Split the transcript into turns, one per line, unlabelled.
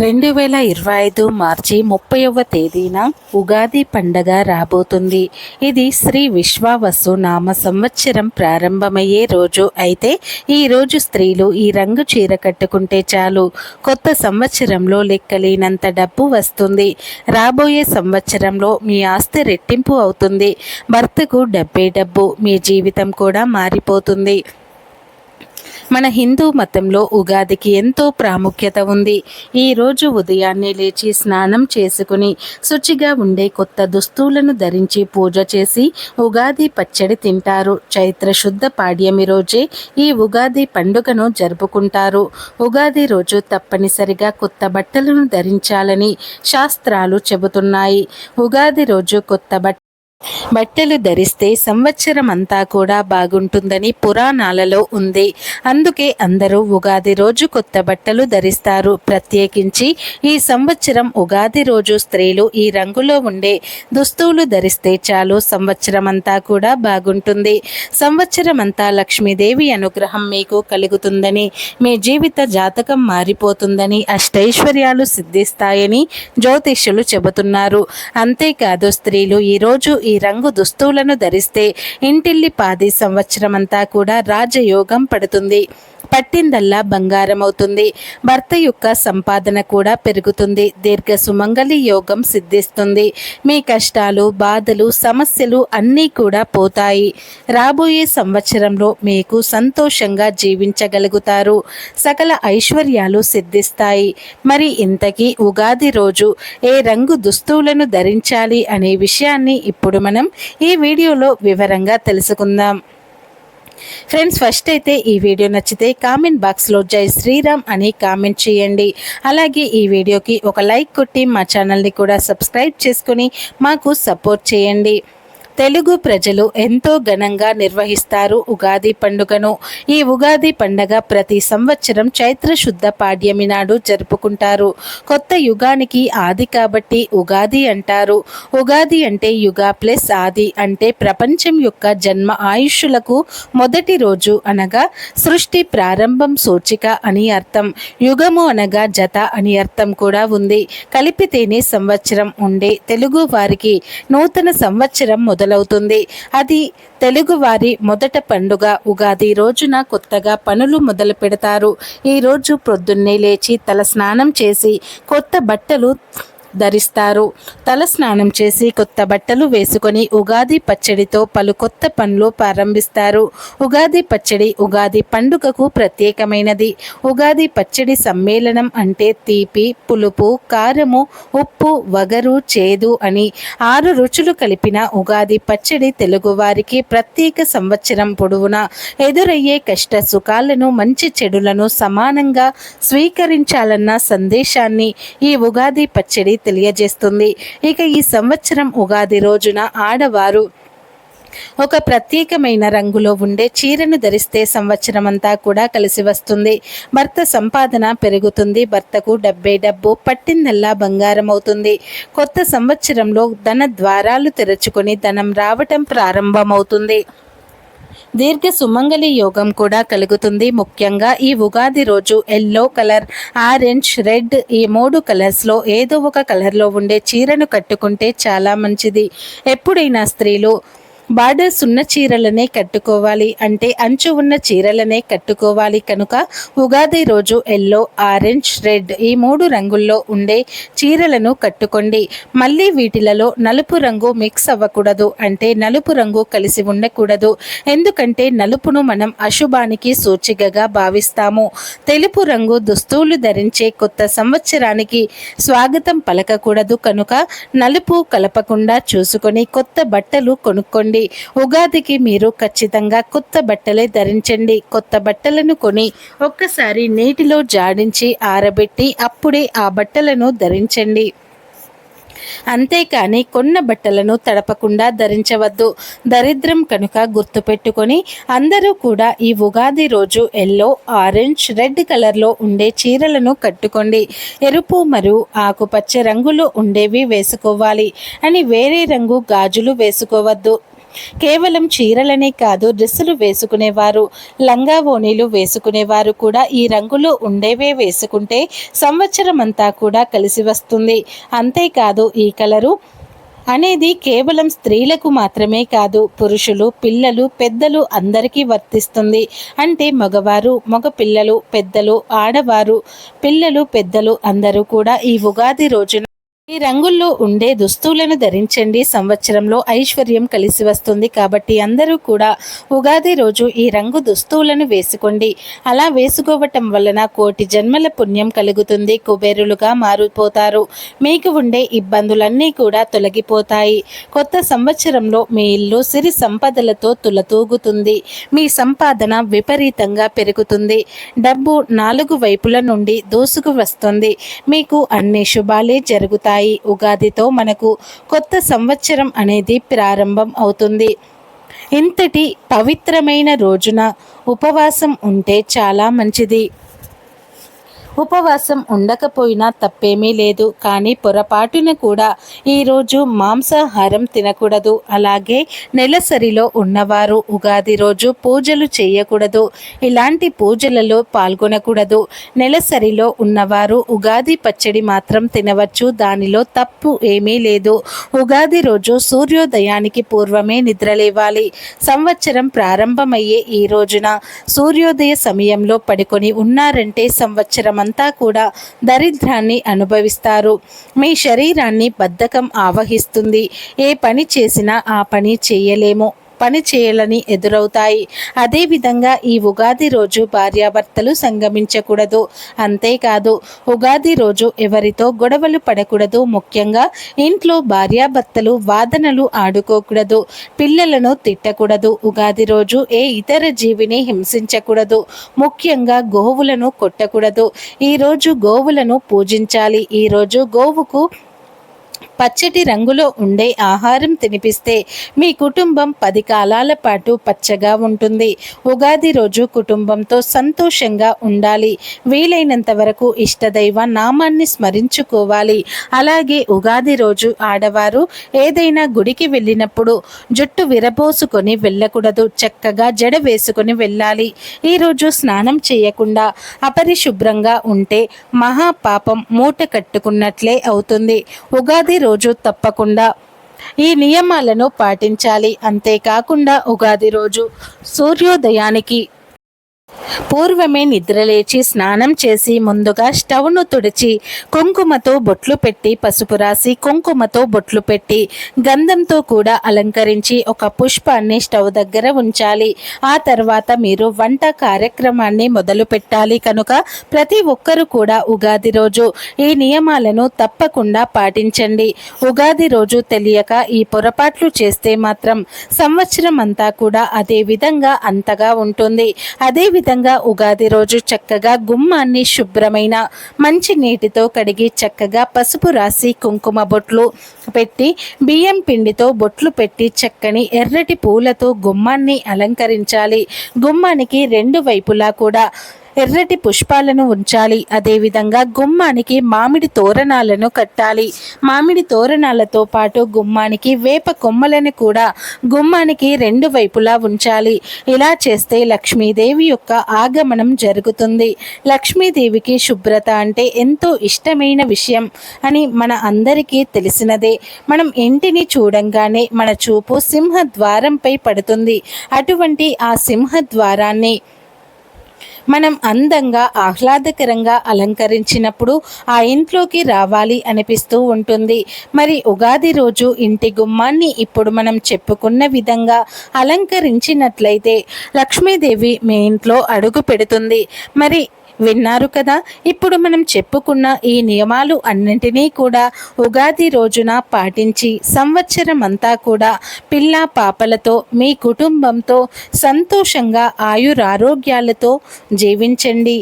రెండు వేల ఇరవై ఐదు మార్చి ముప్పైవ తేదీన ఉగాది పండగ రాబోతుంది. ఇది శ్రీ విశ్వావసు నామ సంవత్సరం ప్రారంభమయ్యే రోజు. అయితే ఈ రోజు స్త్రీలు ఈ రంగు చీర కట్టుకుంటే చాలు. కొత్త సంవత్సరంలో లెక్కలేనంత డబ్బు వస్తుంది. రాబోయే సంవత్సరంలో మీ ఆస్తి రెట్టింపు అవుతుంది. భర్తకు డబ్బే డబ్బు. మీ జీవితం కూడా మారిపోతుంది. మన హిందూ మతంలో ఉగాదికి ఎంతో ప్రాముఖ్యత ఉంది. ఈరోజు ఉదయాన్నే లేచి స్నానం చేసుకుని శుచిగా ఉండే కొత్త దుస్తులను ధరించి పూజ చేసి ఉగాది పచ్చడి తింటారు. చైత్ర శుద్ధ పాడ్యమి రోజే ఈ ఉగాది పండుగను జరుపుకుంటారు. ఉగాది రోజు తప్పనిసరిగా కొత్త బట్టలను ధరించాలని శాస్త్రాలు చెబుతున్నాయి. ఉగాది రోజు కొత్త బట్ట బట్టలు ధరిస్తే సంవత్సరం అంతా కూడా బాగుంటుందని పురాణాలలో ఉంది. అందుకే అందరూ ఉగాది రోజు కొత్త బట్టలు ధరిస్తారు. ప్రత్యేకించి ఈ సంవత్సరం ఉగాది రోజు స్త్రీలు ఈ రంగులో ఉండే దుస్తువులు ధరిస్తే చాలు సంవత్సరం అంతా కూడా బాగుంటుంది. సంవత్సరం అంతా లక్ష్మీదేవి అనుగ్రహం మీకు కలుగుతుందని మీ జీవిత జాతకం మారిపోతుందని అష్టైశ్వర్యాలు సిద్ధిస్తాయని జ్యోతిష్యులు చెబుతున్నారు. అంతేకాదు స్త్రీలు ఈరోజు ఈ రంగు దుస్తువులను ధరిస్తే ఇంటిల్లి పాది సంవత్సరమంతా కూడా రాజయోగం పడుతుంది. పట్టిందల్లా బంగారం అవుతుంది భర్త యొక్క సంపాదన కూడా పెరుగుతుంది. దీర్ఘ సుమంగళి యోగం సిద్ధిస్తుంది. మీ కష్టాలు బాధలు సమస్యలు అన్నీ కూడా పోతాయి. రాబోయే సంవత్సరంలో మీకు సంతోషంగా జీవించగలుగుతారు. సకల ఐశ్వర్యాలు సిద్ధిస్తాయి. మరి ఇంతకీ ఉగాది రోజు ఏ రంగు దుస్తువులను ధరించాలి అనే విషయాన్ని ఇప్పుడు మనం ఈ వీడియోలో వివరంగా తెలుసుకుందాం. ఫ్రెండ్స్ ఫస్ట్ అయితే ఈ వీడియో నచ్చితే కామెంట్ బాక్స్లో జై శ్రీరామ్ అని కామెంట్ చేయండి. అలాగే ఈ వీడియోకి ఒక లైక్ కొట్టి మా ఛానల్ని కూడా సబ్స్క్రైబ్ చేసుకుని మాకు సపోర్ట్ చేయండి. తెలుగు ప్రజలు ఎంతో ఘనంగా నిర్వహిస్తారు ఉగాది పండుగను. ఈ ఉగాది పండగ ప్రతి సంవత్సరం చైత్ర శుద్ధ పాడ్యమి నాడు జరుపుకుంటారు. కొత్త యుగానికి ఆది కాబట్టి ఉగాది అంటారు. ఉగాది అంటే యుగా ప్లస్ ఆది అంటే ప్రపంచం యొక్క జన్మ ఆయుష్లకు మొదటి రోజు అనగా సృష్టి ప్రారంభం సూచిక అని అర్థం. యుగము అనగా జత అని అర్థం కూడా ఉంది. కలిపితేనే సంవత్సరం ఉండే తెలుగు వారికి నూతన సంవత్సరం మొదలు మొదలవుతుంది. అది తెలుగువారి మొదట పండుగ ఉగాది రోజున కొత్తగా పనులు మొదలు పెడతారు. ఈరోజు ప్రొద్దున్నే లేచి తల స్నానం చేసి కొత్త బట్టలు ధరిస్తారు. తల స్నానం చేసి కొత్త బట్టలు వేసుకొని ఉగాది పచ్చడితో పలు కొత్త పనులు ప్రారంభిస్తారు. ఉగాది పచ్చడి ఉగాది పండుగకు ప్రత్యేకమైనది. ఉగాది పచ్చడి సమ్మేళనం అంటే తీపి పులుపు కారము ఉప్పు వగరు చేదు అని ఆరు రుచులు కలిపిన ఉగాది పచ్చడి తెలుగువారికి ప్రత్యేక సంవత్సరం పొడవునా ఎదురయ్యే కష్ట సుఖాలను మంచి చెడులను సమానంగా స్వీకరించాలన్న సందేశాన్ని ఈ ఉగాది పచ్చడి తెలియజేస్తుంది. ఇక ఈ సంవత్సరం ఉగాది రోజున ఆడవారు ఒక ప్రత్యేకమైన రంగులో ఉండే చీరను ధరిస్తే సంవత్సరం అంతా కూడా కలిసి వస్తుంది. భర్త సంపాదన పెరుగుతుంది. భర్తకు డబ్బే డబ్బు పట్టిందల్లా బంగారం అవుతుంది. కొత్త సంవత్సరంలో ధన ద్వారాలు తెరుచుకొని ధనం రావటం ప్రారంభమవుతుంది. దీర్ఘ సుమంగళి యోగం కూడా కలుగుతుంది. ముఖ్యంగా ఈ ఉగాది రోజు ఎల్లో కలర్ ఆరెంజ్ రెడ్ ఈ మూడు కలర్స్లో ఏదో ఒక కలర్లో ఉండే చీరను కట్టుకుంటే చాలా మంచిది. ఎప్పుడైనా స్త్రీలు బార్డర్స్ ఉన్న చీరలనే కట్టుకోవాలి అంటే అంచు ఉన్న చీరలనే కట్టుకోవాలి కనుక ఉగాది రోజు ఎల్లో ఆరెంజ్ రెడ్ ఈ మూడు రంగుల్లో ఉండే చీరలను కట్టుకోండి. మళ్ళీ వీటిలలో నలుపు రంగు మిక్స్ అవ్వకూడదు అంటే నలుపు రంగు కలిసి ఉండకూడదు. ఎందుకంటే నలుపును మనం అశుభానికి సూచికగా భావిస్తాము. తెలుపు రంగు దుస్తువులు ధరించే కొత్త సంవత్సరానికి స్వాగతం పలకకూడదు కనుక నలుపు కలపకుండా చూసుకొని కొత్త బట్టలు కొనుక్కోండి. ధరించండి ఉగాదికి మీరు ఖచ్చితంగా కొత్త బట్టలే ధరించండి. కొత్త బట్టలను కొని ఒక్కసారి నీటిలో జాడించి ఆరబెట్టి అప్పుడే ఆ బట్టలను ధరించండి. అంతేకాని కొన్న బట్టలను తడపకుండా ధరించవద్దు. దరిద్రం కనుక గుర్తుపెట్టుకొని అందరూ కూడా ఈ ఉగాది రోజు ఎల్లో ఆరెంజ్ రెడ్ కలర్లో ఉండే చీరలను కట్టుకోండి. ఎరుపు మరియు ఆకుపచ్చ రంగులో ఉండేవి వేసుకోవాలి. అని వేరే రంగు గాజులు వేసుకోవద్దు. కేవలం చీరలనే కాదు డ్రెస్సులు వేసుకునేవారు. లంగా ఓణీలు వేసుకునేవారు కూడా ఈ రంగులు ఉండేవే వేసుకుంటే సంవత్సరం అంతా కూడా కలిసి వస్తుంది. అంతేకాదు ఈ కలరు అనేది కేవలం స్త్రీలకు మాత్రమే కాదు పురుషులు పిల్లలు పెద్దలు అందరికీ వర్తిస్తుంది. అంటే మగవారు మగ పిల్లలు పెద్దలు ఆడవారు పిల్లలు పెద్దలు అందరూ కూడా ఈ ఉగాది రోజున ఈ రంగుల్లో ఉండే దుస్తులను ధరించండి. సంవత్సరంలో ఐశ్వర్యం కలిసి వస్తుంది కాబట్టి అందరూ కూడా ఉగాది రోజు ఈ రంగు దుస్తువులను వేసుకోండి. అలా వేసుకోవటం వలన కోటి జన్మల పుణ్యం కలుగుతుంది. కుబేరులుగా మారిపోతారు. మీకు ఉండే ఇబ్బందులన్నీ కూడా తొలగిపోతాయి. కొత్త సంవత్సరంలో మీ ఇల్లు సిరి సంపదలతో తులతూగుతుంది. మీ సంపాదన విపరీతంగా పెరుగుతుంది. డబ్బు నాలుగు వైపుల నుండి దూసుకు వస్తుంది. మీకు అన్ని శుభాలే జరుగుతాయి. వస్తాయి. ఉగాదితో మనకు కొత్త సంవత్సరం అనేది ప్రారంభం అవుతుంది. ఇంతటి పవిత్రమైన రోజున ఉపవాసం ఉంటే చాలా మంచిది. ఉపవాసం ఉండకపోయినా తప్పేమీ లేదు. కానీ పొరపాటున కూడా ఈరోజు మాంసాహారం తినకూడదు. అలాగే నెలసరిలో ఉన్నవారు ఉగాది రోజు పూజలు చేయకూడదు. ఇలాంటి పూజలలో పాల్గొనకూడదు. నెలసరిలో ఉన్నవారు ఉగాది పచ్చడి మాత్రం తినవచ్చు. దానిలో తప్పు ఏమీ లేదు. ఉగాది రోజు సూర్యోదయానికి పూర్వమే నిద్రలేవాలి సంవత్సరం ప్రారంభమయ్యే ఈ రోజున సూర్యోదయ సమయంలో పడుకొని ఉన్నారంటే సంవత్సరం అంతా కూడా దరిద్రాన్ని అనుభవిస్తారు. మీ శరీరాన్ని బద్ధకం ఆవహిస్తుంది. ఏ పని చేసినా ఆ పని చేయలేము. పని చేయాలని ఎదురవుతాయి అదేవిధంగా ఈ ఉగాది రోజు భార్యాభర్తలు సంగమించకూడదు. అంతేకాదు ఉగాది రోజు ఎవరితో గొడవలు పడకూడదు. ముఖ్యంగా ఇంట్లో భార్యాభర్తలు వాదనలు ఆడుకోకూడదు. పిల్లలను తిట్టకూడదు. ఉగాది రోజు ఏ ఇతర జీవిని హింసించకూడదు. ముఖ్యంగా గోవులను కొట్టకూడదు. ఈరోజు గోవులను పూజించాలి. ఈరోజు గోవుకు పచ్చటి రంగులో ఉండే ఆహారం తినిపిస్తే మీ కుటుంబం పది కాలాల పాటు పచ్చగా ఉంటుంది. ఉగాది రోజు కుటుంబంతో సంతోషంగా ఉండాలి. వీలైనంత వరకు ఇష్టదైవ నామాన్ని స్మరించుకోవాలి. అలాగే ఉగాది రోజు ఆడవారు ఏదైనా గుడికి వెళ్ళినప్పుడు జుట్టు విరబోసుకొని వెళ్ళకూడదు. చక్కగా జడ వేసుకొని వెళ్ళాలి. ఈరోజు స్నానం చేయకుండా అపరిశుభ్రంగా ఉంటే మహాపాపం మూట కట్టుకున్నట్లే అవుతుంది. ఉగాది రోజు తప్పకుండా ఈ నియమాలను పాటించాలి. అంతేకాకుండా ఉగాది రోజు సూర్యోదయానికి పూర్వమే నిద్రలేచి స్నానం చేసి ముందుగా స్టవ్ను తుడిచి కుంకుమతో బొట్లు పెట్టి పసుపు రాసి కుంకుమతో బొట్లు పెట్టి గంధంతో కూడా అలంకరించి ఒక పుష్పాన్ని స్టవ్ దగ్గర ఉంచాలి. ఆ తర్వాత మీరు వంట కార్యక్రమాన్ని మొదలు పెట్టాలి కనుక ప్రతి ఒక్కరూ కూడా ఉగాది రోజు ఈ నియమాలను తప్పకుండా పాటించండి. ఉగాది రోజు తెలియక ఈ పొరపాట్లు చేస్తే మాత్రం సంవత్సరం అంతా కూడా అదే విధంగా అంతగా ఉంటుంది. అదే విధంగా ఉగాది రోజు చక్కగా గుమ్మాన్ని శుభ్రమైన మంచి నీటితో కడిగి చక్కగా పసుపు రాసి కుంకుమ బొట్లు పెట్టి బియ్యం పిండితో బొట్లు పెట్టి చక్కని ఎర్రటి పూలతో గుమ్మాన్ని అలంకరించాలి. గుమ్మానికి రెండు వైపులా కూడా ఎర్రటి పుష్పాలను ఉంచాలి. అదేవిధంగా గుమ్మానికి మామిడి తోరణాలను కట్టాలి. మామిడి తోరణాలతో పాటు గుమ్మానికి వేప కొమ్మలను కూడా గుమ్మానికి రెండు వైపులా ఉంచాలి. ఇలా చేస్తే లక్ష్మీదేవి యొక్క ఆగమనం జరుగుతుంది. లక్ష్మీదేవికి శుభ్రత అంటే ఎంతో ఇష్టమైన విషయం అని మన అందరికీ తెలిసినదే. మనం ఇంటిని చూడంగానే మన చూపు సింహ ద్వారంపై పడుతుంది. అటువంటి ఆ సింహ ద్వారాన్ని మనం అందంగా ఆహ్లాదకరంగా అలంకరించినప్పుడు ఆ ఇంట్లోకి రావాలి అనిపిస్తూ ఉంటుంది. మరి ఉగాది రోజు ఇంటి గుమ్మాన్ని ఇప్పుడు మనం చెప్పుకున్న విధంగా అలంకరించినట్లయితే లక్ష్మీదేవి మీ ఇంట్లో అడుగు పెడుతుంది. మరి విన్నారు కదా. ఇప్పుడు మనం చెప్పుకున్న ఈ నియమాలు అన్నింటినీ కూడా ఉగాది రోజున పాటించి సంవత్సరం అంతా కూడా పిల్ల పాపలతో మీ కుటుంబంతో సంతోషంగా ఆయురారోగ్యాలతో జీవించండి.